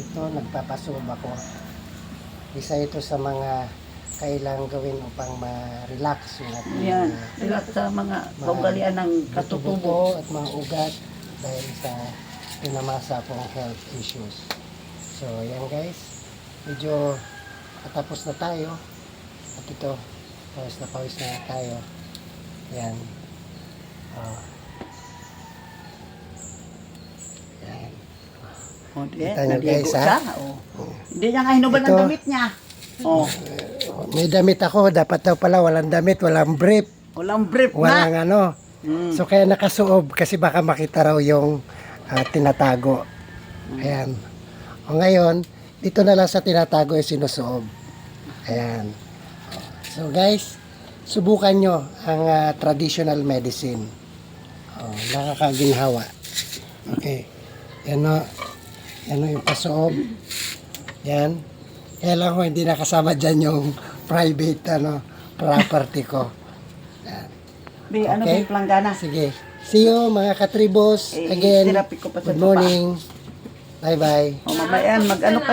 ito nagpapasub ako. Isa ito sa mga kailangang gawin upang ma-relax yung ating Yan. mga Sila sa mga kaugalian ng katutubo. at mga ugat dahil sa pinamasa pong health issues. So, yan guys. Medyo katapos na tayo. At ito, pawis na pawis na tayo. Yan. Oh. O, di, Kita naligo guys, ha? siya. O. Hindi niya nga hinuban ng Ito. damit niya. O, May damit ako. Dapat daw pala walang damit, walang brief, walang brief na. walang ano. Mm. So kaya nakasuob kasi baka makita raw yung ah, tinatago. Ayan. O ngayon, dito na lang sa tinatago yung sinusuob. Ayan. So guys, subukan nyo ang ah, traditional medicine. Oh, nakakaginhawa. Okay. Yan o. Yan o yung pasuob. Yan. Kaya lang ko hindi nakasama dyan yung private ano, property ko. Bi, ano Okay. ba yung planggana? Sige. See you mga katribos. Eh, Again, good morning. Bye-bye. O, mamaya, mag ano pa